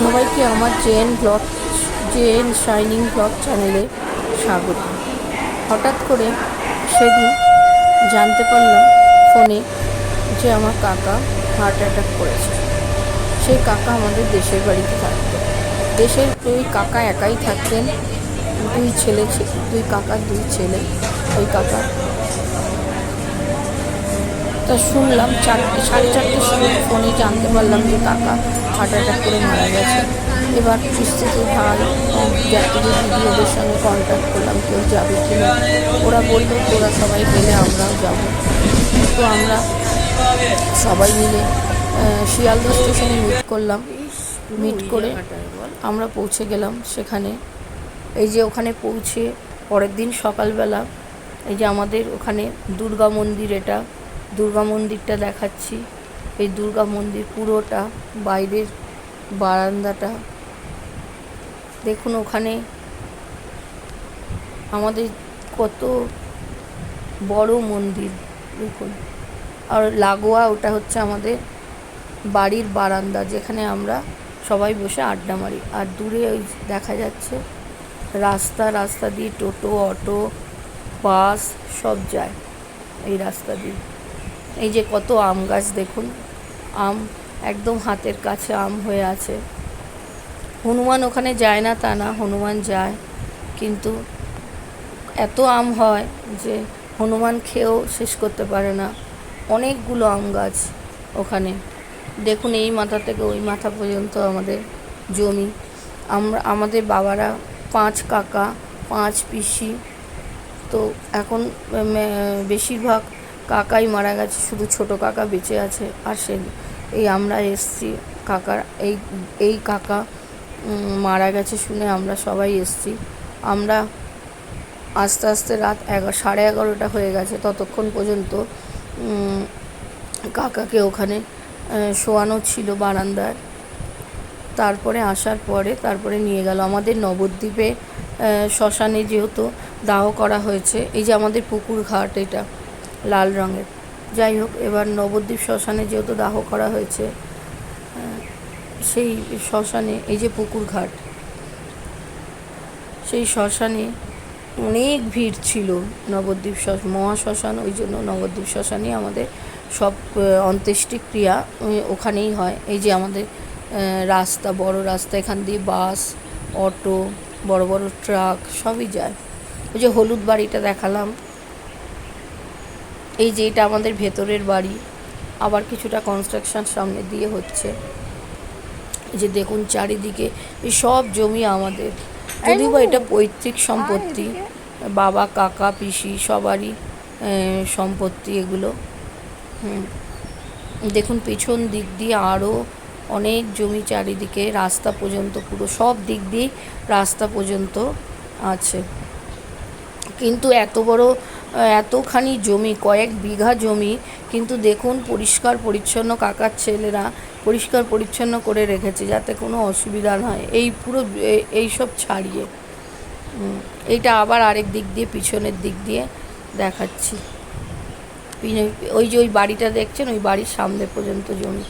সবাইকে আমার JN blog JN shining blog চ্যানেলে স্বাগত। হঠাৎ করে সেদিন জানতে পারলাম ফোনে যে আমার কাকা হার্ট অ্যাটাক করেছে। সেই কাকা আমাদের দেশের বাড়িতে থাকতো। দেশের ওই কাকা একাই থাকতেন। দুই ছেলে দুই কাকার দুই ছেলে। ওই কাকা তা শুনলাম চারটে সাড়ে চারটের সময় ফোনে জানতে পারলাম যে কাকা হার্ট অ্যাটাক করে মারা গেছে। এবার স্ত্রীকে ভাই যাত্রী দিদি ওদের সঙ্গে কন্ট্যাক্ট করলাম কেউ যাবে কি না। ওরা বলল ওরা সবাই গেলে আমরাও যাব। তো আমরা সবাই মিলে শিয়ালদা স্টেশনে মিট করলাম। মিট করে আমরা পৌঁছে গেলাম সেখানে। এই যে ওখানে পৌঁছে পরের দিন সকালবেলা, এই যে আমাদের ওখানে দুর্গা মন্দির এটা দুর্গা মন্দিরটা দেখাচ্ছি। এই দুর্গা মন্দির পুরোটা, বাইরের বারান্দাটা। দেখুন ওখানে আমাদের কত বড় মন্দির, দেখুন। আর লাগোয়া ওটা হচ্ছে আমাদের বাড়ির বারান্দা, যেখানে আমরা সবাই বসে আড্ডা মারি। আর দূরে ওই দেখা যাচ্ছে রাস্তা রাস্তা দিয়ে টোটো, অটো, বাস সব যায় এই রাস্তা দিয়ে। এই যে কত আম গাছ দেখুন, আম একদম হাতের কাছে আম হয়ে আছে। হনুমান ওখানে যায় না তা না, হনুমান যায়, কিন্তু এত আম হয় যে হনুমান খেয়েও শেষ করতে পারে না। অনেকগুলো আম গাছ ওখানে। দেখুন এই মাথা থেকে ওই মাথা পর্যন্ত আমাদের জমি। আমরা, আমাদের বাবারা পাঁচ কাকা, পাঁচ পিসি, তো এখন বেশিরভাগ কাকাই মারা গেছে, শুধু ছোট কাকা বেঁচে আছে আর সে এই আমরা এসছি, কাকার এই এই কাকা মারা গেছে শুনে আমরা সবাই এসছি। আমরা আস্তে আস্তে রাত এগারো, সাড়ে এগারোটা হয়ে গেছে, ততক্ষণ পর্যন্ত কাকাকে ওখানে শোয়ানো ছিল বারান্দায়। তারপরে আসার পরে, তারপরে নিয়ে গেল। আমাদের নবদ্বীপে শ্মশানে যেহেতু দাহ করা হয়েছে, এই যে আমাদের পুকুর ঘাট এটা লাল রঙের। যাই হোক, এবার নবদ্বীপ শ্মশানে যেহেতু দাহ করা হয়েছে সেই শ্মশানে, এই যে পুকুর ঘাট, সেই শ্মশানে অনেক ভিড় ছিল নবদ্বীপ শ্মশ, মহা শ্মশান, ওই জন্য নবদ্বীপ শ্মশানে আমাদের সব অন্ত্যেষ্টিক্রিয়া ওখানেই হয়। এই যে আমাদের রাস্তা, বড় রাস্তা, এখান দিয়ে বাস, অটো, বড় বড় ট্রাক, সবই যায়। ওই যে হলুদ বাড়িটা দেখালাম এই যে এটা আমাদের ভেতরের বাড়ি আবার কিছুটা কনস্ট্রাকশন সামনে দিয়ে হচ্ছে। এই যে দেখুন চারিদিকে এই সব জমি আমাদের। যদিও বা এটা পৈতৃক সম্পত্তি বাবা কাকা পিসি সবারই সম্পত্তি এগুলো। হুম। দেখুন পেছন দিক দিয়ে আরও অনেক জমি চারিদিকে রাস্তা পর্যন্ত পুরো সব দিক দিয়েই রাস্তা পর্যন্ত আছে। কিন্তু এত বড় এতখানি জমি, কয়েক বিঘা জমি কিন্তু দেখুন পরিষ্কার পরিচ্ছন্ন কাকার ছেলেরা পরিষ্কার পরিচ্ছন্ন করে রেখেছে যাতে কোনো অসুবিধা না হয়। এই পুরো, এ- এই সব ছাড়িয়ে। এইটা আবার আরেক দিক দিয়ে, পিছনের দিক দিয়ে দেখাচ্ছি। ওই যে ওই বাড়িটা দেখছেন? ওই বাড়ির সামনে পর্যন্ত জমি।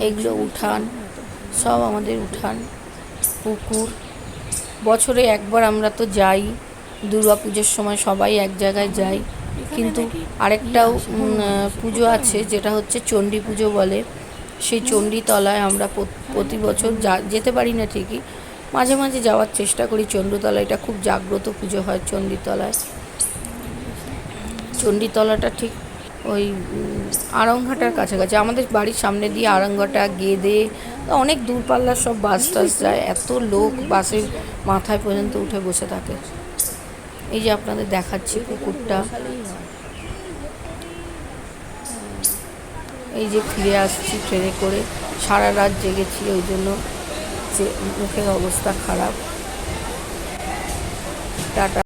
এগুলো উঠান, সব আমাদের উঠান, পুকুর। বছরে একবার আমরা তো যাই। দুর্গা পুজোর সময় সবাই এক জায়গায় যাই কিন্তু আরেকটাও পুজো আছে যেটা হচ্ছে চণ্ডী পুজো বলে। সেই চণ্ডীতলায় আমরা প্রতি বছর যা যেতে পারি না ঠিকই। মাঝে মাঝে যাওয়ার চেষ্টা করি চণ্ডীতলায়। এটা খুব জাগ্রত পুজো হয় চণ্ডীতলায়। চণ্ডীতলাটা ঠিক ওই উম, আড়ংঘাটার কাছাকাছি। আমাদের বাড়ির সামনে দিয়ে আড়ংঘাটা গেদে অনেক দূরপাল্লার সব বাস টাস যায়। এত লোক বাসের মাথায় পর্যন্ত উঠে বসে থাকে। এই যে আপনাদের দেখাচ্ছি কুকুরটা এই যে ফিরে আসছি ট্রেনে করে। সারা রাত জেগেছি, ওই জন্য যে মুখের অবস্থা খারাপ। টাটা।